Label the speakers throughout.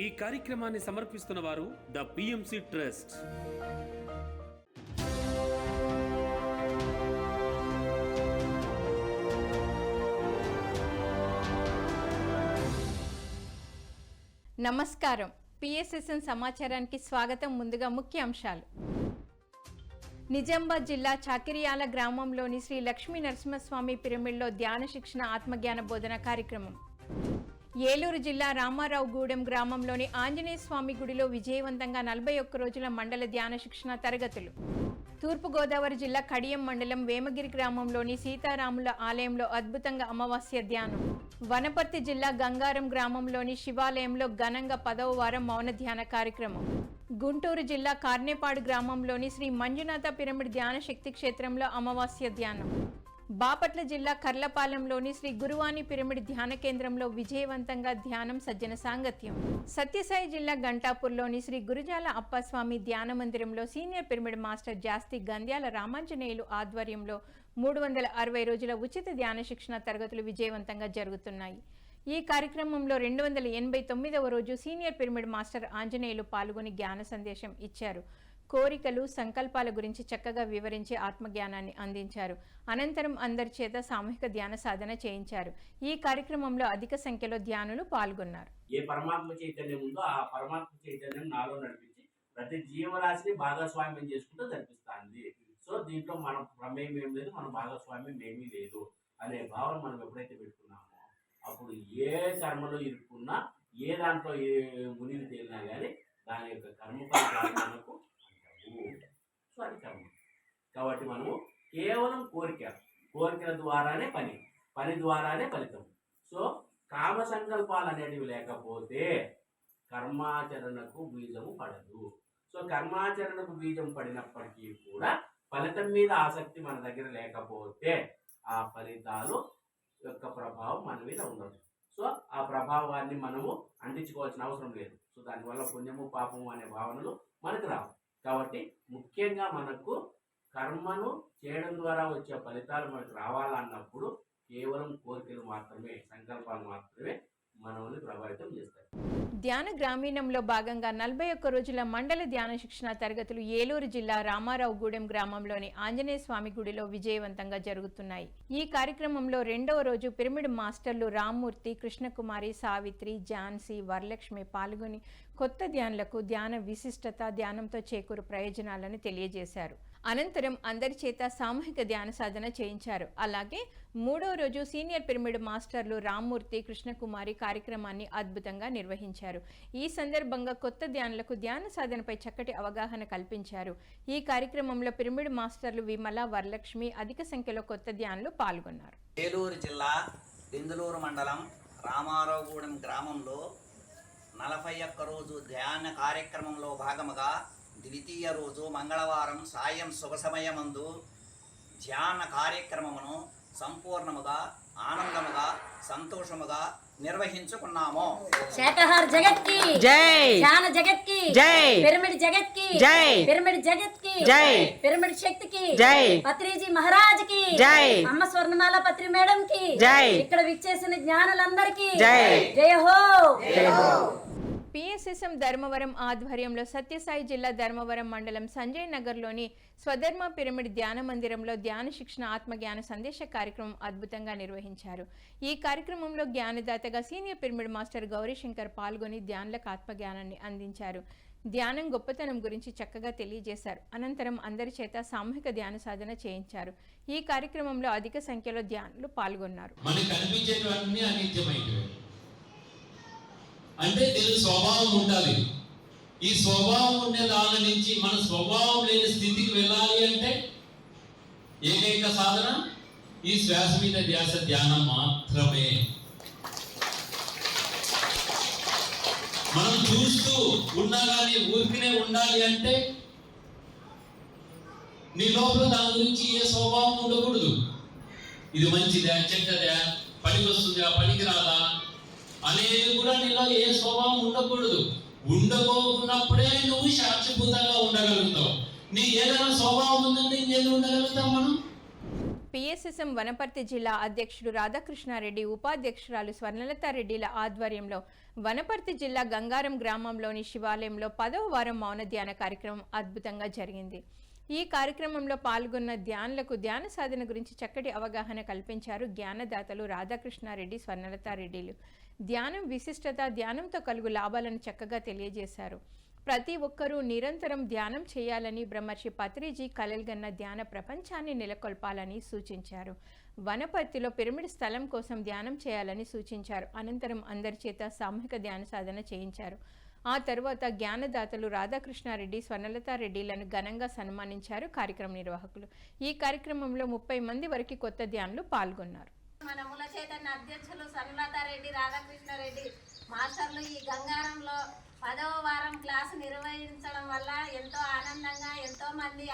Speaker 1: ఈ కార్యక్రమాన్ని సమర్పిస్తున్న వారు ద పిఎంసి ట్రస్ట్.
Speaker 2: నమస్కారం. పిఎస్ఎస్ఎన్ సమాచారానికి స్వాగతం ముందుగా ముఖ్య అంశాలు. నిజామాబాద్ జిల్లా చాకిరియాల గ్రామంలోని శ్రీ లక్ష్మీ నరసింహస్వామి పిరమిడ్లో ధ్యాన శిక్షణ ఆత్మజ్ఞాన బోధన కార్యక్రమం. ఏలూరు జిల్లా రామారావు గూడెం గ్రామంలోని ఆంజనేయ స్వామి గుడిలో విజయవంతంగా నలభై ఒక్క రోజుల మండల ధ్యాన శిక్షణ తరగతులు. తూర్పుగోదావరి జిల్లా కడియం మండలం వేమగిరి గ్రామంలోని సీతారాముల ఆలయంలో అద్భుతంగా అమావాస్య ధ్యానం. వనపర్తి జిల్లా గంగారం గ్రామంలోని శివాలయంలో ఘనంగా పదవ వారం మౌన ధ్యాన కార్యక్రమం. గుంటూరు జిల్లా కార్నేపాడు గ్రామంలోని శ్రీ మంజునాథ పిరమిడ్ ధ్యాన శక్తి క్షేత్రంలో అమావాస్య ధ్యానం. బాపట్ల జిల్లా కర్లపాలెంలోని శ్రీ గురువాణి పిరమిడ్ ధ్యాన కేంద్రంలో విజయవంతంగా ధ్యానం సజ్జన సాంగత్యం. సత్యసాయి జిల్లా గంటాపూర్లోని శ్రీ గురుజాల అప్పస్వామి ధ్యాన మందిరంలో senior pyramid master Jasti Gandhyala Ramanjaneyulu ఆధ్వర్యంలో మూడు వందల అరవై రోజుల ఉచిత ధ్యాన శిక్షణ తరగతులు విజయవంతంగా జరుగుతున్నాయి. ఈ కార్యక్రమంలో రెండు వందల ఎనభై తొమ్మిదవ రోజు సీనియర్ పిరమిడ్ మాస్టర్ ఆంజనేయులు పాల్గొని జ్ఞాన సందేశం ఇచ్చారు. కోరికలు సంకల్పాల గురించి చక్కగా వివరించి ఆత్మజ్ఞానాన్ని అందించారు. అనంతరం అందరి చేత సామూహిక ధ్యాన సాధన చేయించారు. ఈ కార్యక్రమంలో అధిక సంఖ్యలో ధ్యానులు పాల్గొన్నారు.
Speaker 3: ఏ పరమాత్మ చైతన్యం ఉందో ఆ పరమాత్మ చైతన్యం నాలో నడిపించి ప్రతి జీవరాశిని భాగస్వామ్యం చేసుకుంటూ నడిపిస్తుంది సో దీంట్లో మన ప్రమేయం ఏం లేదు మన భాగస్వామ్యం ఏమీ లేదు అనే భావన మనం ఎప్పుడైతే పెట్టుకున్నామో అప్పుడు ఏ కర్మలో ఇరుక్కున్నా ఏ దాంట్లో ఏ మునిగి తేలినా కానీ దాని యొక్క కర్మ ఫలితాలు సో అది కర్మ. కాబట్టి మనము కేవలం కోరిక. కోరికల ద్వారానే పని. పని ద్వారానే ఫలితం. సో కామ సంకల్పాలు అనేటివి లేకపోతే కర్మాచరణకు బీజము పడదు. సో కర్మాచరణకు బీజం పడినప్పటికీ కూడా ఫలితం మీద ఆసక్తి మన దగ్గర లేకపోతే ఆ ఫలితాలు యొక్క ప్రభావం మన మీద ఉండదు. సో ఆ ప్రభావాన్ని మనము అంటించుకోవాల్సిన అవసరం లేదు. సో దానివల్ల పుణ్యము పాపము అనే భావనలు మనకు రావు. కాబట్టి ముఖ్యంగా మనకు కర్మను చేయడం ద్వారా వచ్చే ఫలితాలు మనకు రావాలన్నప్పుడు కేవలం కోరికలు మాత్రమే సంకల్పాలు మాత్రమే మనల్ని ప్రభావితం చేస్తాయి.
Speaker 2: ధ్యాన గ్రామీణంలో భాగంగా నలభై ఒక్క రోజుల మండల ధ్యాన శిక్షణ తరగతులు ఏలూరు జిల్లా రామారావుగూడెం గ్రామంలోని ఆంజనేయ స్వామి గుడిలో విజయవంతంగా జరుగుతున్నాయి. ఈ కార్యక్రమంలో రెండవ రోజు పిరమిడ్ మాస్టర్లు రామ్మూర్తి కృష్ణకుమారి సావిత్రి ఝాన్సీ వరలక్ష్మి పాల్గొని కొత్త ధ్యానులకు ధ్యాన విశిష్టత ధ్యానంతో చేకూరు ప్రయోజనాలను తెలియజేశారు. అనంతరం అందరి చేత సామూహిక ధ్యాన సాధన చేయించారు. అలాగే మూడో రోజు సీనియర్ పిరమిడ్ మాస్టర్లు రామ్మూర్తి కృష్ణకుమారి కార్యక్రమాన్ని అద్భుతంగా నిర్వహించారు. ఈ సందర్భంగా కొత్త ధ్యానులకు ధ్యాన సాధనపై చక్కటి అవగాహన కల్పించారు. ఈ కార్యక్రమంలో పిరమిడ్ మాస్టర్లు విమల వరలక్ష్మి అధిక సంఖ్యలో కొత్త ధ్యానులు పాల్గొన్నారు.
Speaker 4: ఏలూరు జిల్లా బిందులూరు మండలం రామారావుగూడెం గ్రామంలో నలభై ఒక్క రోజు ధ్యాన కార్యక్రమంలో భాగముగా ద్వితీయ రోజు మంగళవారం సాయం శుభ సమయమందు ధ్యాన కార్యక్రమమును సంపూర్ణముగా ఆనందముగా సంతోషముగా నిర్వహించుకున్నాము.
Speaker 5: శాకాహార జగత్కి
Speaker 6: జై.
Speaker 5: ధ్యాన జగత్కి
Speaker 6: జై.
Speaker 5: పిరమిడ్ జగత్కి
Speaker 6: జై.
Speaker 5: పిరమిడ్ జగత్కి
Speaker 6: జై.
Speaker 5: పిరమిడ్ శక్తి కి
Speaker 6: జై.
Speaker 5: పత్రిజీ మహారాజ్కి
Speaker 6: జై.
Speaker 5: అమ్మ స్వర్ణమాల పత్రి మేడం కి
Speaker 6: జై.
Speaker 5: ఇక్కడ విచ్చేసిన జ్ఞానులందరికీ
Speaker 6: జై.
Speaker 5: జయ హో
Speaker 2: పిఎస్ఎస్ఎం ధర్మవరం ఆధ్వర్యంలో సత్యసాయి జిల్లా ధర్మవరం మండలం సంజయ్ నగర్లోని స్వధర్మ పిరమిడ్ ధ్యాన మందిరంలో ధ్యాన శిక్షణ ఆత్మజ్ఞాన సందేశ కార్యక్రమం అద్భుతంగా నిర్వహించారు. ఈ కార్యక్రమంలో జ్ఞానదాతగా సీనియర్ పిరమిడ్ మాస్టర్ గౌరీశంకర్ పాల్గొని ధ్యానులకు ఆత్మజ్ఞానాన్ని అందించారు. ధ్యానం గొప్పతనం గురించి చక్కగా తెలియజేశారు. అనంతరం అందరి చేత సామూహిక ధ్యాన సాధన చేయించారు. ఈ కార్యక్రమంలో అధిక సంఖ్యలో ధ్యానులు పాల్గొన్నారు.
Speaker 7: అంటే దీని స్వభావం ఉండాలి. ఈ స్వభావం ఉండే దాని నుంచి మన స్వభావం లేని స్థితికి వెళ్ళాలి అంటే ఏకైక సాధన ఈ శ్వాస మీద ధ్యాస ధ్యానం మాత్రమే. మనం చూస్తూ ఉన్నా కానీ ఊరికినే ఉండాలి అంటే నీ లోపల దాని గురించి ఏ స్వభావం ఉండకూడదు. ఇది మంచిదా చెడ్డదా పనికి వస్తుందా పనికి రాదా అనేది కూడా నీలో ఏ స్వభావం ఉండకూడదు. ఉండబోకున్నప్పుడే నువ్వు సాక్షిభూతంగా ఉండగలుగుతావు. నీ ఏదైనా స్వభావం ఉందంటే ఇంకేది ఉండగలుగుతాం మనం?
Speaker 2: పిఎస్ఎస్ఎం వనపర్తి జిల్లా అధ్యక్షుడు రాధాకృష్ణారెడ్డి ఉపాధ్యక్షురాలు స్వర్ణలతారెడ్డిల ఆధ్వర్యంలో వనపర్తి జిల్లా గంగారం గ్రామంలోని శివాలయంలో పదవ వారం మౌన ధ్యాన కార్యక్రమం అద్భుతంగా జరిగింది. ఈ కార్యక్రమంలో పాల్గొన్న ధ్యానులకు ధ్యాన సాధన గురించి చక్కటి అవగాహన కల్పించారు జ్ఞానదాతలు రాధాకృష్ణారెడ్డి స్వర్ణలతారెడ్డిలు. ధ్యానం విశిష్టత ధ్యానంతో కలుగు లాభాలను చక్కగా తెలియజేశారు. ప్రతి ఒక్కరూ నిరంతరం ధ్యానం చేయాలని బ్రహ్మర్షి పత్రిజీ కలల్గన్న ధ్యాన ప్రపంచాన్ని నెలకొల్పాలని సూచించారు. వనపర్తిలో పిరమిడ్ స్థలం కోసం ధ్యానం చేయాలని సూచించారు. అనంతరం అందరి చేత సామూహిక ధ్యాన సాధన చేయించారు. ఆ తర్వాత జ్ఞానదాతలు రాధాకృష్ణారెడ్డి స్వర్ణలతారెడ్డిలను ఘనంగా సన్మానించారు కార్యక్రమ నిర్వాహకులు. ఈ కార్యక్రమంలో ముప్పై మంది వరకు కొత్త ధ్యానులు పాల్గొన్నారు.
Speaker 5: మన మూల చైతన్య అధ్యక్షులు సన్లతారెడ్డి రాధాకృష్ణారెడ్డి మాస్టర్లు ఈ గంగారంలో పదవ వారం క్లాసు నిర్వహించడం వల్ల ఎంతో ఆనందంగా ఎంతో మంది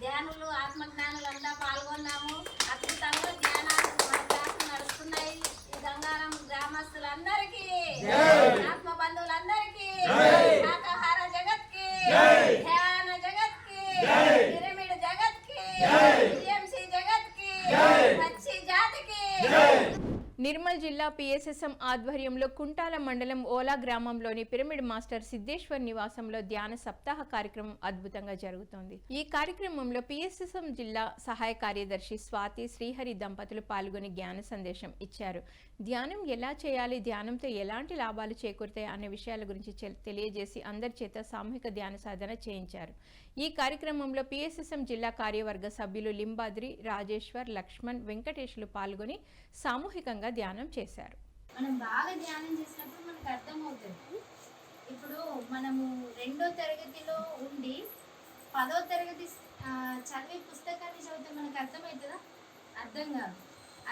Speaker 5: ధ్యానులు ఆత్మజ్ఞానులు అంతా పాల్గొన్నాము. అద్భుతంగా ధ్యానాలు మన క్లాసులు నడుస్తున్నాయి. ఈ గంగారం గ్రామస్తులందరికీ ఆత్మ బంధువులందరికీ శాకాహార జగత్కి ధ్యాన జగత్కి పిరమిడ్ జగత్కి టిఎంసి జగత్కి పచ్చి జాతికి
Speaker 2: నిర్మల్ జిల్లా పిఎస్ఎస్ఎం ఆధ్వర్యంలో కుంటాల మండలం ఓలా గ్రామంలోని పిరమిడ్ మాస్టర్ సిద్ధేశ్వర్ నివాసంలో ధ్యాన సప్తాహ కార్యక్రమం అద్భుతంగా జరుగుతోంది. ఈ కార్యక్రమంలో పిఎస్ఎస్ఎం జిల్లా సహాయ కార్యదర్శి స్వాతి శ్రీహరి దంపతులు పాల్గొని జ్ఞాన సందేశం ఇచ్చారు. ధ్యానం ఎలా చేయాలి ధ్యానంతో ఎలాంటి లాభాలు చేకూరుతాయి అనే విషయాల గురించి తెలియజేసి అందరి చేత సామూహిక ధ్యాన సాధన చేయించారు. ఈ కార్యక్రమంలో పిఎస్ఎస్ఎం జిల్లా కార్యవర్గ సభ్యులు లింబాద్రి రాజేశ్వర్ లక్ష్మణ్ వెంకటేష్లు పాల్గొని సామూహికంగా ధ్యానం చేశారు.
Speaker 6: మనం బాగా ధ్యానం చేసినప్పుడు మనకు అర్థమవుతుంది. ఇప్పుడు మనము రెండో తరగతిలో ఉండి పదో తరగతి చదివే పుస్తకాన్ని చదివితే మనకు అర్థమవుతుందా? అర్థం కాదు.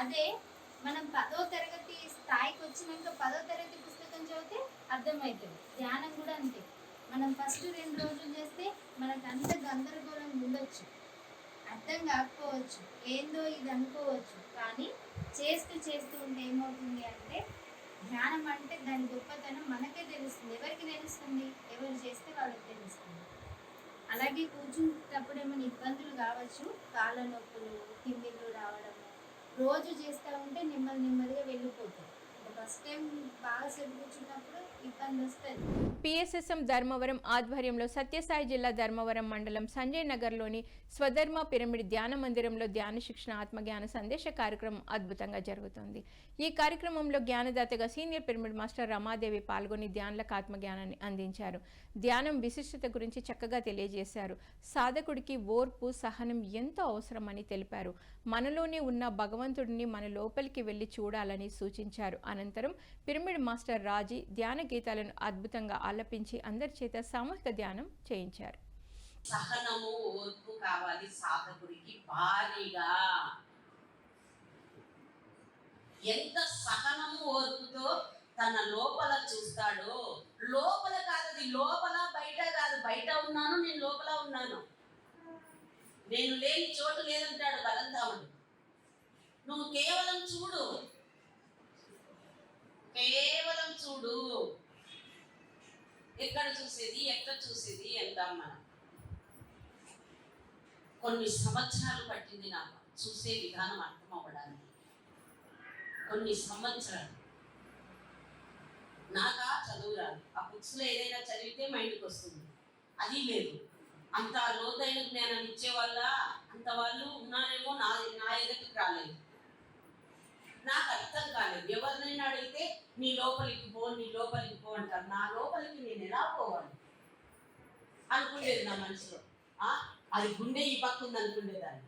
Speaker 6: అదే మనం పదో తరగతి స్థాయికి వచ్చినాక పదో తరగతి పుస్తకం చదివితే అర్థమవుతుంది. ధ్యానం కూడా అంతే. మనం ఫస్ట్ రెండు రోజులు చేస్తే మనకు అంత గందరగోళం ఉండొచ్చు. అర్థం కాకపోవచ్చు. ఏందో ఇది అనుకోవచ్చు. కానీ చేస్తూ చేస్తూ ఉంటే ఏమవుతుంది అంటే ధ్యానం అంటే దాని గొప్పతనం మనకే తెలుస్తుంది. ఎవరికి తెలుస్తుంది? ఎవరు చేస్తే వాళ్ళకి తెలుస్తుంది. అలాగే కూర్చున్నప్పుడు ఏమైనా ఇబ్బందులు కావచ్చు? కాళ్ళ నొప్పులు తిమ్మిళ్ళు రావడము. రోజు చేస్తూ ఉంటే నెమ్మది నెమ్మదిగా వెళ్ళిపోతుంది ఫస్ట్ టైం బాగా ఇబ్బంది వస్తుంది.
Speaker 2: పిఎస్ఎస్ఎం ధర్మవరం ఆధ్వర్యంలో సత్యసాయి జిల్లా ధర్మవరం మండలం సంజయ్ నగర్లోని స్వధర్మ పిరమిడ్ ధ్యాన మందిరంలో ధ్యాన శిక్షణ ఆత్మజ్ఞాన సందేశ కార్యక్రమం అద్భుతంగా జరుగుతోంది. ఈ కార్యక్రమంలో జ్ఞానదాతగా సీనియర్ పిరమిడ్ మాస్టర్ రమాదేవి పాల్గొని ధ్యానులకు ఆత్మజ్ఞానాన్ని అందించారు. ధ్యానం విశిష్టత గురించి చక్కగా తెలియజేశారు. సాధకుడికి ఓర్పు సహనం ఎంతో అవసరమని తెలిపారు. మనలోనే ఉన్న భగవంతుడిని మన లోపలికి వెళ్ళి చూడాలని సూచించారు. అనంతరం పిరమిడ్ మాస్టర్ రాజీ ధ్యాన గీతాలను అద్భుతంగా ఆలపించి అందరి చేత సామూహిక ధ్యానం చేయించారు.
Speaker 8: సహనము ఓర్పు కావాలి సాధకుడికి భారీగా. ఎంత సహనము ఓర్పుతో తన లోపల చూస్తాడో. లోపల కాదు అది లోపల బయట కాదు. బయట ఉన్నాను నేను లోపల ఉన్నాను. నేను లేని చోటు లేదంటాడు బలంతాముడు నువ్వు కేవలం చూడు. కేవలం చూడు. ఎక్కడ చూసేది ఎక్కడ చూసేది అంటాం మనం. కొన్ని సంవత్సరాలు పట్టింది నాకు చూసే విధానం అర్థం అవ్వడానికి కొన్ని సంవత్సరాలు. నాకా చదువు రాదు. ఆ బుక్స్లో ఏదైనా చదివితే మైండ్కి వస్తుంది. అది లేదు. అంత లోతైన జ్ఞానాన్ని ఇచ్చే వల్ల అంత వాళ్ళు ఉన్నారేమో నా నా ఎదుటికి రాలేదు. నాకు అర్థం కాలేదు. ఎవరినైనా అడిగితే నీ లోపలికి పో నీ లోపలికి పో అంటారు. నా లోపలికి నేను ఎలా పోవాలి? అనుకునేది నా మనసులో. అది గుండె ఈ పక్క ఉంది అనుకునేదాన్ని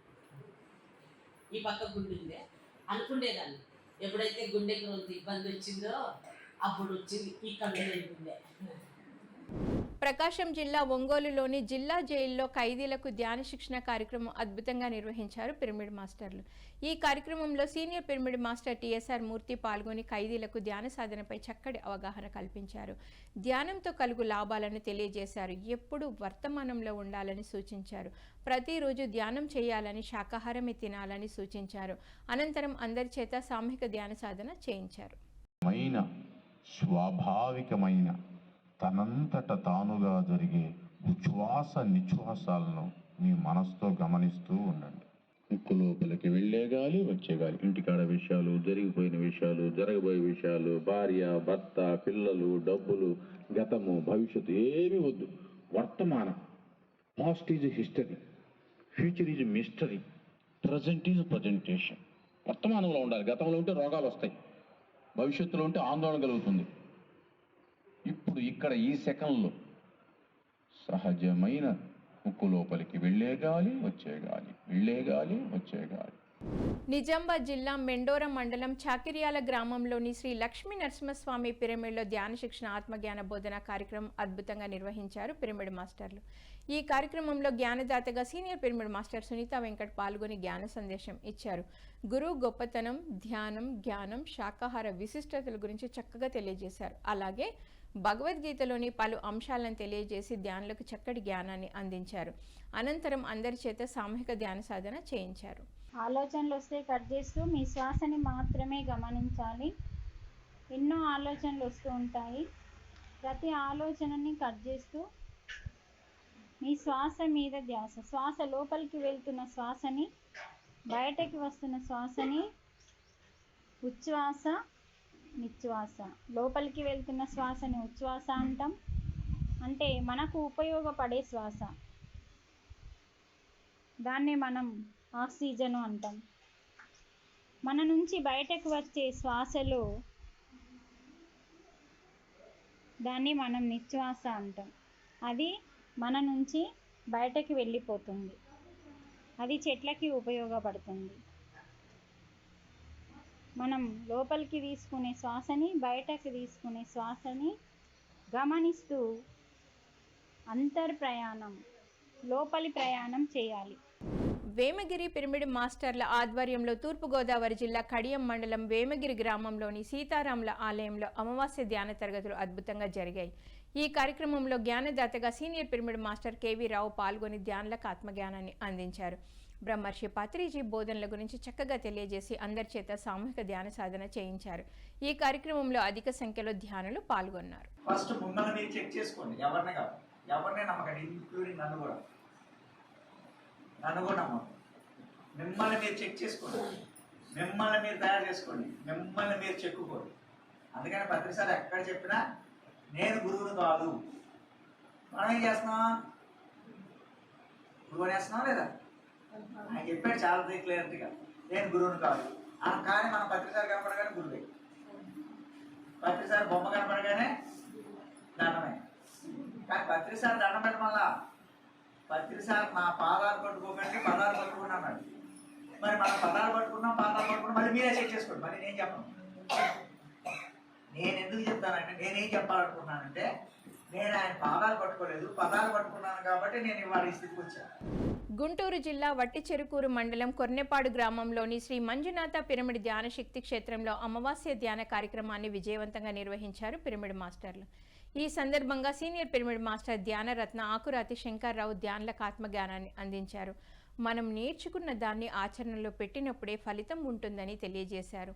Speaker 8: ఈ పక్క గుండె ఉందే అనుకునేదాన్ని ఎప్పుడైతే గుండెకి కొంత ఇబ్బంది వచ్చిందో అప్పుడు వచ్చింది ఈ కన్ను గుండె
Speaker 2: ప్రకాశం జిల్లా ఒంగోలులోని జిల్లా జైల్లో ఖైదీలకు ధ్యాన శిక్షణ కార్యక్రమం అద్భుతంగా నిర్వహించారు పిరమిడ్ మాస్టర్లు. ఈ కార్యక్రమంలో senior pyramid master T S R Murthy పాల్గొని ఖైదీలకు ధ్యాన సాధనపై చక్కటి అవగాహన కల్పించారు. ధ్యానంతో కలుగు లాభాలను తెలియజేశారు. ఎప్పుడు వర్తమానంలో ఉండాలని సూచించారు. ప్రతిరోజు ధ్యానం చేయాలని శాకాహారమే తినాలని సూచించారు. అనంతరం అందరి చేత సామూహిక ధ్యాన సాధన చేయించారు.
Speaker 9: స్వాభావికమైన తనంతట తానుగా జరిగే ఉచ్ఛ్వాస నిశ్వాసాలను మీ మనసుతో గమనిస్తూ ఉండండి. ముక్కు లోపలికి వెళ్ళే గాలి వచ్చే గాలి. ఇంటికాడ విషయాలు జరిగిపోయిన విషయాలు జరగబోయే విషయాలు భార్య భర్త పిల్లలు డబ్బులు గతము భవిష్యత్తు ఏమీ వద్దు. వర్తమానం past is history future is mystery present is presentation వర్తమానంలో ఉండాలి. గతంలో ఉంటే రోగాలు వస్తాయి. భవిష్యత్తులో ఉంటే ఆందోళన కలుగుతుంది. ఇప్పుడు ఇక్కడ ఈ సెకండ్లో సహజమైన ముక్కు లోపలికి వెళ్ళే గాలి వచ్చే గాలి వెళ్ళే గాలి వచ్చే గాలి.
Speaker 2: నిజామాబాద్ జిల్లా మెండోర మండలం చాకిర్యాల గ్రామంలోని శ్రీ లక్ష్మీ నరసింహస్వామి పిరమిడ్లో ధ్యాన శిక్షణ ఆత్మజ్ఞాన బోధన కార్యక్రమం అద్భుతంగా నిర్వహించారు పిరమిడ్ మాస్టర్లు. ఈ కార్యక్రమంలో జ్ఞానదాతగా senior pyramid master Sunitha Venkat పాల్గొని జ్ఞాన సందేశం ఇచ్చారు. గురువు గొప్పతనం ధ్యానం జ్ఞానం శాకాహార విశిష్టతల గురించి చక్కగా తెలియజేశారు. అలాగే భగవద్గీతలోని పలు అంశాలను తెలియజేసి ధ్యానులకు చక్కటి జ్ఞానాన్ని అందించారు. అనంతరం అందరి చేత సామూహిక ధ్యాన సాధన చేయించారు.
Speaker 6: ఆలోచనలు వస్తే కట్ చేస్తూ మీ శ్వాసని మాత్రమే గమనించాలి. ఎన్నో ఆలోచనలు వస్తూ ఉంటాయి. ప్రతి ఆలోచనని కట్ చేస్తూ మీ శ్వాస మీద ధ్యాస శ్వాస లోపలికి వెళ్తున్న శ్వాసని బయటకి వస్తున్న శ్వాసని ఉచ్ఛ్వాస నిశ్వాస. లోపలికి వెళ్తున్న శ్వాసని ఉచ్ఛ్వాస అంటాం. అంటే మనకు ఉపయోగపడే శ్వాస. దాన్నే మనం ఆక్సిజన్ అంటాం. మన నుంచి బయటకు వచ్చే శ్వాసలో దాన్ని మనం నిశ్వాస అంటాం. అది మన నుంచి బయటకి వెళ్ళిపోతుంది. అది చెట్లకి ఉపయోగపడుతుంది. మనం లోపలికి తీసుకునే శ్వాసని బయటకి తీసుకునే శ్వాసని గమనిస్తూ అంతర్ ప్రయాణం లోపలి ప్రయాణం చేయాలి.
Speaker 2: వేమగిరి పిరమిడ్ మాస్టర్ల ఆధ్వర్యంలో తూర్పుగోదావరి జిల్లా కడియం మండలం వేమగిరి గ్రామంలోని సీతారాముల ఆలయంలో అమావాస్య ధ్యాన తరగతులు అద్భుతంగా జరిగాయి. ఈ కార్యక్రమంలో జ్ఞానదాతగా senior pyramid master K V Rao పాల్గొని ధ్యానులకు ఆత్మజ్ఞానాన్ని అందించారు. బ్రహ్మర్షి పత్రిజీ బోధనల గురించి చక్కగా తెలియజేసి అందరి చేత సామూహిక ధ్యాన సాధన చేయించారు. ఈ కార్యక్రమంలో అధిక సంఖ్యలో ధ్యానులు పాల్గొన్నారు.
Speaker 4: ఫస్ట్ మిమ్మల్ని చెక్ చేసుకోండి. ఎవరిని కాదు. ఎవరిని నమ్మకండి? ఇంక్లూడింగ్ నన్ను కూడా. నన్ను కూడా నమ్మకం మిమ్మల్ని మీరు చెక్ చేసుకోండి. మిమ్మల్ని మీరు తయారు చేసుకోండి. మిమ్మల్ని మీరు చెక్కుకోండి. అందుకని ప్రతిసారి ఎక్కడ చెప్పినా నేను గురువును కాదు. మనం ఏం చేస్తున్నాం? గురువు వేస్తున్నాం లేదా? ఆయన చెప్పాడు చాలా క్లియర్గా నేను గురువుని కాదు. ఆ కానీ మన పత్రిసారి కనపడగానే గురువే. పత్రిసారి బొమ్మ కనపడగానే దండమే. కానీ పత్రిసారి దండం పెట్టమల్ల? పత్రిసారి నా పాదాలు పట్టుకోకండి పదాలు పట్టుకుని అన్నాడు. మరి మనం పదాలు పట్టుకున్నాం పాదాలు పట్టుకున్నాం మళ్ళీ మీరే చెక్ చేసుకోండి. మరి నేను చెప్పను. నేను ఎందుకు చెప్తానంటే నేనేం చెప్పాలనుకున్నానంటే నేను ఆయన పాదాలు పట్టుకోలేదు. పదాలు పట్టుకున్నాను కాబట్టి నేను ఇవాళ ఈ స్థితికి వచ్చాను
Speaker 2: గుంటూరు జిల్లా వట్టిచెరుకూరు మండలం కొర్నెపాడు గ్రామంలోని శ్రీ మంజునాథ పిరమిడ్ ధ్యాన శక్తి క్షేత్రంలో అమావాస్య ధ్యాన కార్యక్రమాన్ని విజయవంతంగా నిర్వహించారు పిరమిడ్ మాస్టర్లు. ఈ సందర్భంగా సీనియర్ పిరమిడ్ మాస్టర్ ధ్యానరత్న ఆకురాతి శంకర్రావు ధ్యానులకు ఆత్మజ్ఞానాన్ని అందించారు. మనం నేర్చుకున్న దాన్ని ఆచరణలో పెట్టినప్పుడే ఫలితం ఉంటుందని తెలియజేశారు.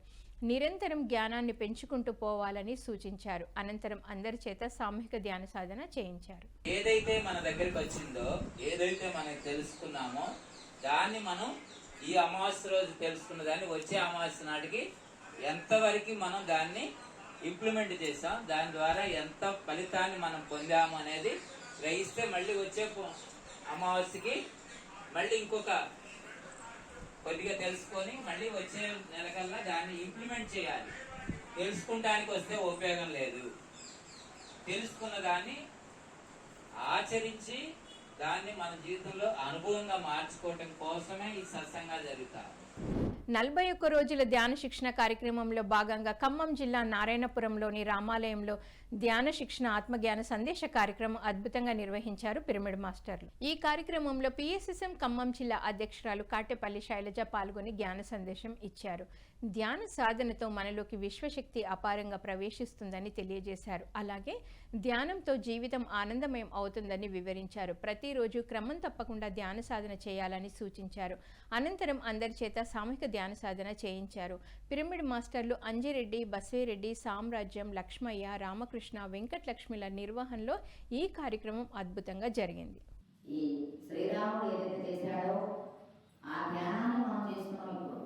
Speaker 2: నిరంతరం జ్ఞానాన్ని పెంచుకుంటూ పోవాలని సూచించారు. అనంతరం అందరి చేత సామూహిక ధ్యాన సాధన చేయించారు.
Speaker 10: ఏదైతే మన దగ్గరికి వచ్చిందో ఏదైతే మనకి తెలుసుకున్నామో దాన్ని మనం ఈ అమావాస్య రోజు తెలుసుకున్న దాన్ని వచ్చే అమావాస్య నాటికి ఎంతవరకు మనం దాన్ని ఇంప్లిమెంట్ చేసాం దాని ద్వారా ఎంత ఫలితాన్ని మనం పొందాము అనేది గ్రహిస్తే మళ్ళీ వచ్చే అమావాస్యకి మళ్ళీ ఇంకొక కొద్దిగా తెలుసుకొని మళ్ళీ వచ్చే నెలకల్లా దాన్ని ఇంప్లిమెంట్ చేయాలి. తెలుసుకుంటానికి వస్తే ఉపయోగం లేదు. తెలుసుకున్న దాన్ని ఆచరించి దాన్ని మన జీవితంలో అనుభవంగా మార్చుకోవటం కోసమే ఈ సత్సంగాలు జరుగుతారు
Speaker 2: నలభై ఒక్క రోజుల ధ్యాన శిక్షణ కార్యక్రమంలో భాగంగా ఖమ్మం జిల్లా నారాయణపురంలోని రామాలయంలో ధ్యాన శిక్షణ ఆత్మజ్ఞాన సందేశ కార్యక్రమం అద్భుతంగా నిర్వహించారు పిరమిడ్ మాస్టర్లు. ఈ కార్యక్రమంలో పిఎస్ఎస్ఎం ఖమ్మం జిల్లా అధ్యక్షురాలు కాటేపల్లి శైలజ పాల్గొని జ్ఞాన సందేశం ఇచ్చారు. ధ్యాన సాధనతో మనలోకి విశ్వశక్తి అపారంగా ప్రవేశిస్తుందని తెలియజేశారు. అలాగే ధ్యానంతో జీవితం ఆనందమయం అవుతుందని వివరించారు. ప్రతిరోజు క్రమం తప్పకుండా ధ్యాన సాధన చేయాలని సూచించారు. అనంతరం అందరి చేత సామూహిక ధ్యాన సాధన చేయించారు. పిరమిడ్ మాస్టర్లు అంజిరెడ్డి బసేరెడ్డి సామ్రాజ్యం లక్ష్మయ్య రామకృష్ణ వెంకటలక్ష్మిల నిర్వహణలో ఈ కార్యక్రమం అద్భుతంగా జరిగింది.
Speaker 11: ఈ శ్రీరాముడు ఏదైతే చేశాడో ఆ ధ్యానాన్ని మనం చేసుకున్నాం ఇప్పుడు.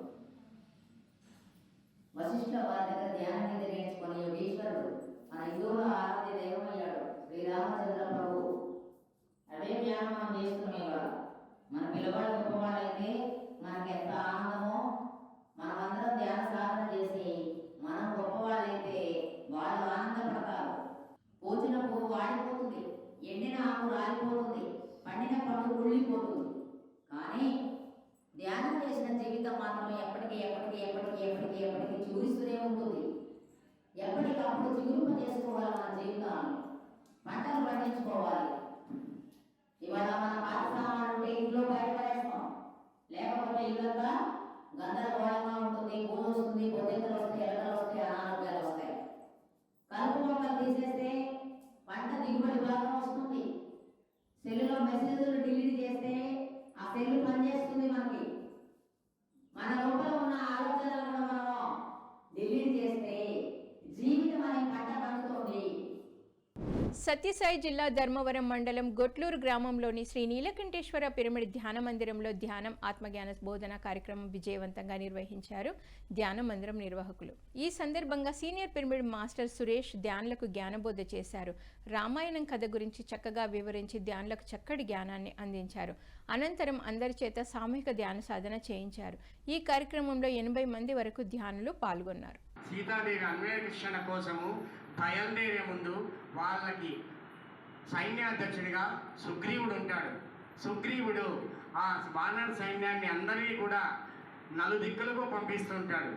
Speaker 11: వశిష్ఠ వారి దగ్గర ధ్యానం మీద నేర్చుకుని యోగేశ్వరుడు మన హిందువుల ఆరాధ్య దైవం అయ్యాడు శ్రీరామచంద్ర ప్రభు. అదే ధ్యానం మనం చేసుకునేవాడు మన పిల్లవాడు గొప్పవాడైతే మనకి ఎంత ఆనందమో మనమందరం ధ్యాన సాధన చేసి ఆకు రాలిపోతుంది పండిన పండు కుళ్ళిపోతుంది. కానీ ధ్యానం చేసిన జీవితం మాత్రం ఎప్పటికీ ఎప్పటికీ ఎప్పటికీ ఎప్పటికీ ఎప్పటికీ చూపిస్తూనే ఉంటుంది. ఎప్పటికప్పుడు చిగురింప చేసుకోవాలి మన జీవితాన్ని. పంటలు పండించుకోవాలి. ఇవాళ మన పాత సామాన్లు ఉంటే ఇంట్లో బయటపడేస్తాం లేకపోతే ఇల్లంతా గందరగోళంగా ఉంటుంది. పూలు వస్తుంది పొద్దున్నలు వస్తాయి ఎలకలు వస్తాయి అనారోగ్యాలు వస్తాయి. కలుపు మొక్కలు తీసేస్తే పంట దిగుబడి బాగా వస్తుంది. సెల్లులో మెసేజ్లు డిలీట్ చేస్తే ఆ సెల్ పనిచేస్తుంది మనకి. మన లోపల ఉన్న ఆలోచనలు కూడా మనం డిలీట్ చేస్తే జీవితం అనే పంట పండుతుంది.
Speaker 2: సత్యసాయి జిల్లా ధర్మవరం మండలం గొట్లూరు గ్రామంలోని శ్రీ నీలకంఠేశ్వర పిరమిడ్ ధ్యాన మందిరంలో ధ్యానం ఆత్మజ్ఞాన బోధన కార్యక్రమం విజయవంతంగా నిర్వహించారు ధ్యాన మందిరం నిర్వాహకులు. ఈ సందర్భంగా సీనియర్ పిరమిడ్ మాస్టర్ సురేష్ ధ్యానులకు జ్ఞానబోధ చేశారు. రామాయణం కథ గురించి చక్కగా వివరించి ధ్యానులకు చక్కటి జ్ఞానాన్ని అందించారు. అనంతరం అందరి చేత సామూహిక ధ్యాన సాధన చేయించారు. ఈ కార్యక్రమంలో ఎనభై మంది వరకు ధ్యానులు పాల్గొన్నారు.
Speaker 12: సీతాదేవి అన్వేషణ కోసము బయలుదేరే ముందు వాళ్ళకి సైన్యాధ్యక్షుడిగా సుగ్రీవుడు ఉంటాడు సుగ్రీవుడు ఆ వానర సైన్యాన్ని అందరినీ కూడా నలుదిక్కులకు పంపిస్తుంటాడు.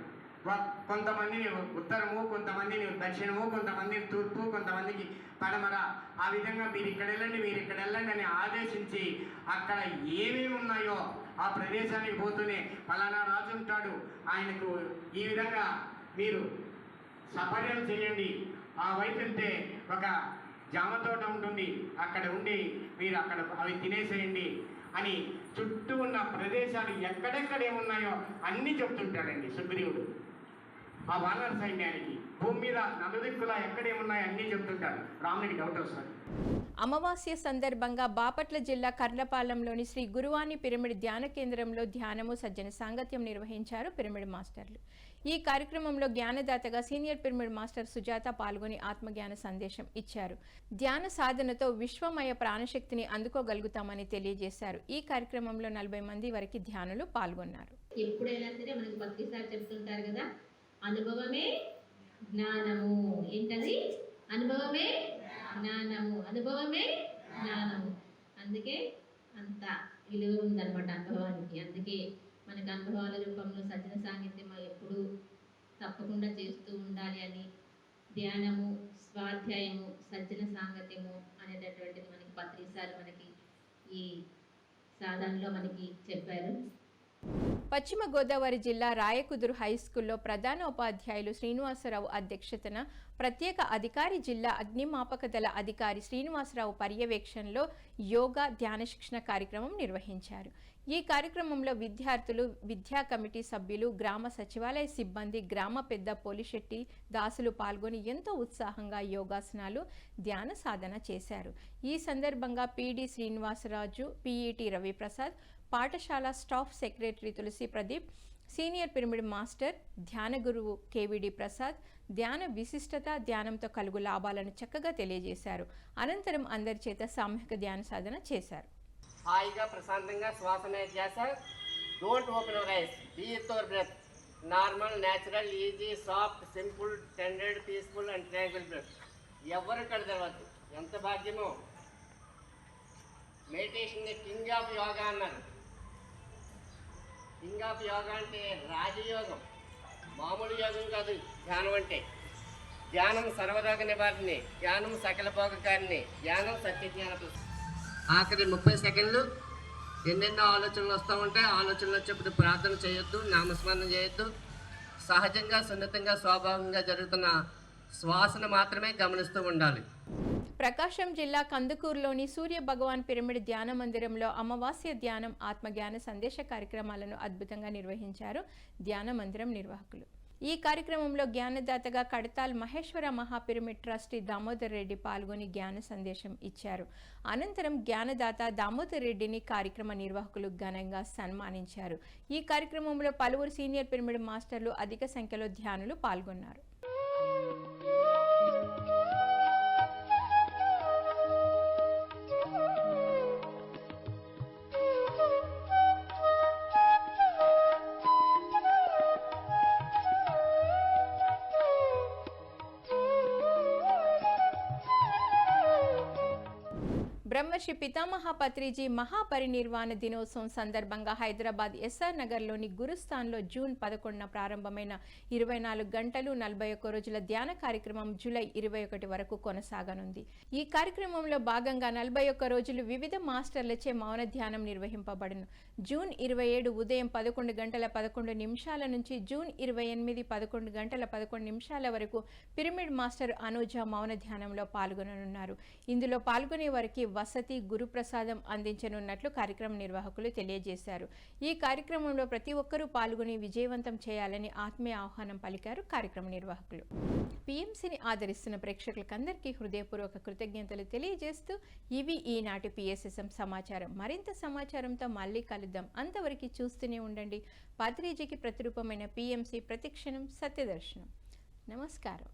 Speaker 12: కొంతమందిని ఉత్తరము కొంతమందిని దక్షిణము కొంతమందిని తూర్పు కొంతమందికి పడమర. ఆ విధంగా మీరు ఇక్కడ వెళ్ళండి మీరు ఇక్కడ వెళ్ళండి అని ఆదేశించి అక్కడ ఏమేమి ఉన్నాయో ఆ ప్రదేశానికి పోతూనే ఫలానా రాజు ఉంటాడు ఆయనకు ఈ విధంగా మీరు సపర్యం చేయండి. ఆ వైపు వెళ్తే ఒక జామ తోట ఉంటుంది. అక్కడ ఉండి మీరు అక్కడ అవి తినేసేయండి అని చుట్టూ ఉన్న ప్రదేశాలు ఎక్కడెక్కడ ఏమున్నాయో అన్నీ చెప్తుంటాడండి సుగ్రీవుడు. ఆ వానర సైన్యానికి. భూమి మీద నలుదిక్కులా ఎక్కడేమున్నాయో అన్నీ చెప్తుంటాడు రామునికి డౌట్ వస్తుంది.
Speaker 2: అమావాస్య సందర్భంగా బాపట్ల జిల్లా కర్లపాలెంలోని శ్రీ గురువాణి పిరమిడ్ ధ్యాన కేంద్రంలో ధ్యానము సజ్జన సాంగత్యం నిర్వహించారు పిరమిడ్ మాస్టర్లు. ఈ కార్యక్రమంలో జ్ఞానదాతగా సీనియర్ పిరమిడ్ మాస్టర్ సుజాత పాల్గొని ఆత్మజ్ఞాన సందేశం ఇచ్చారు. ధ్యాన సాధనతో విశ్వమయ ప్రాణశక్తిని అందుకోగలుగుతామని తెలియజేశారు. ఈ కార్యక్రమంలో నలభై మంది వరకు ధ్యానులు పాల్గొన్నారు.
Speaker 13: ఎప్పుడైనా సరే మనకి చెప్తుంటారు కదా అనుభవమే జ్ఞానము. ఏంటది? అనుభవమే జ్ఞానము. అనుభవమే జ్ఞానము. అందుకే అంత విలువ ఉందన్నమాట అనుభవానికి. అందుకే మనకు అనుభవాల రూపంలో సజ్జన సాంగత్యం ఎప్పుడు తప్పకుండా చేస్తూ ఉండాలి అని ధ్యానము స్వాధ్యాయము సజ్జన సాంగత్యము అనేటటువంటిది మనకి పత్రిసారి మనకి ఈ సాధనలో మనకి చెప్పారు.
Speaker 2: పశ్చిమ గోదావరి జిల్లా రాయకుదురు హైస్కూల్లో ప్రధాన ఉపాధ్యాయులు శ్రీనివాసరావు అధ్యక్షతన ప్రత్యేక అధికారి జిల్లా అగ్నిమాపక దళ అధికారి శ్రీనివాసరావు పర్యవేక్షణలో యోగా ధ్యాన శిక్షణ కార్యక్రమం నిర్వహించారు. ఈ కార్యక్రమంలో విద్యార్థులు విద్యా కమిటీ సభ్యులు గ్రామ సచివాలయ సిబ్బంది గ్రామ పెద్ద పోలిశెట్టి దాసులు పాల్గొని ఎంతో ఉత్సాహంగా యోగాసనాలు ధ్యాన సాధన చేశారు. ఈ సందర్భంగా పిడి Srinivasaraju P E T Raviprasad పాఠశాల staff secretary Tulasi Pradeep senior pyramid master ధ్యాన గురువు కేవిడి ప్రసాద్ ధ్యాన విశిష్టత ధ్యానంతో కలుగు లాభాలను చక్కగా తెలియజేశారు. అనంతరం అందరి చేత సామూహిక ధ్యాన సాధన చేశారు.
Speaker 14: హాయిగా ప్రశాంతంగా శ్వాస ధ్యాస don't open your eyes be your breath normal natural easy soft simple tended peaceful and triangle breath ఎవరు కడదవద్దు ఎంత భాగ్యమో. మెడిటేషన్ కింగ్ ఆఫ్ యోగా అన్నారు. కింగ్ ఆఫ్ యోగా అంటే రాజయోగం. మామూలు యోగం కాదు ధ్యానం అంటే. ధ్యానం సర్వరోగ నివారణి ధ్యానం సకల భోగకారిణి ధ్యానం సత్యజ్ఞాన ఆఖరి ముప్పై సెకండ్లు ఎన్నెన్నో ఆలోచనలు వస్తూ ఉంటాయి. ఆలోచనలు వచ్చేప్పుడు ప్రార్థన చేయొద్దు నామస్మరణ చేయొద్దు. సహజంగా సున్నితంగా స్వాభావికంగా జరుగుతున్న శ్వాసను మాత్రమే గమనిస్తూ ఉండాలి.
Speaker 2: ప్రకాశం జిల్లా కందుకూరులోని సూర్య భగవాన్ పిరమిడ్ ధ్యాన మందిరంలో అమావాస్య ధ్యానం ఆత్మజ్ఞాన సందేశ కార్యక్రమాలను అద్భుతంగా నిర్వహించారు ధ్యాన మందిరం నిర్వాహకులు. ఈ కార్యక్రమంలో జ్ఞానదాతగా కడతాల్ మహేశ్వర మహాపిరమిడ్ ట్రస్టీ దామోదర్ రెడ్డి పాల్గొని జ్ఞాన సందేశం ఇచ్చారు. అనంతరం జ్ఞానదాత దామోదర్ రెడ్డిని కార్యక్రమ నిర్వాహకులు ఘనంగా సన్మానించారు. ఈ కార్యక్రమంలో పలువురు సీనియర్ పిరమిడ్ మాస్టర్లు అధిక సంఖ్యలో ధ్యానులు పాల్గొన్నారు. బ్రహ్మర్షి పితామహ పత్రిజీ మహాపరినిర్వాణ దినోత్సవం సందర్భంగా హైదరాబాద్ ఎస్ఆర్ నగర్లోని గురుస్థాన్లో జూన్ పదకొండున ప్రారంభమైన ఇరవై నాలుగు గంటలు నలభై ఒక్క రోజుల ధ్యాన కార్యక్రమం జూలై ఇరవై ఒకటి వరకు కొనసాగనుంది. ఈ కార్యక్రమంలో భాగంగా నలభై ఒక్క రోజులు వివిధ మాస్టర్లచే మౌన ధ్యానం నిర్వహింపబడును. జూన్ ఇరవై ఏడు ఉదయం పదకొండు గంటల పదకొండు నిమిషాల నుంచి జూన్ ఇరవై ఎనిమిది పదకొండు గంటల పదకొండు నిమిషాల వరకు పిరమిడ్ మాస్టర్ అనూజ మౌన ధ్యానంలో పాల్గొననున్నారు. ఇందులో పాల్గొనే వారికి వసతి గురుప్రసాదం అందించనున్నట్లు కార్యక్రమ నిర్వాహకులు తెలియజేశారు. ఈ కార్యక్రమంలో ప్రతి ఒక్కరూ పాల్గొని విజయవంతం చేయాలని ఆత్మీయ ఆహ్వానం పలికారు కార్యక్రమ నిర్వాహకులు. పిఎంసీని ఆదరిస్తున్న ప్రేక్షకులకందరికీ హృదయపూర్వక కృతజ్ఞతలు తెలియజేస్తూ ఇవి ఈనాటి పిఎస్ఎస్ఎం సమాచారం. మరింత సమాచారంతో మళ్ళీ కలుద్దాం. అంతవరకు చూస్తూనే ఉండండి. పాత్రీజీకి ప్రతిరూపమైన పిఎంసి ప్రతిక్షణం సత్యదర్శనం. నమస్కారం.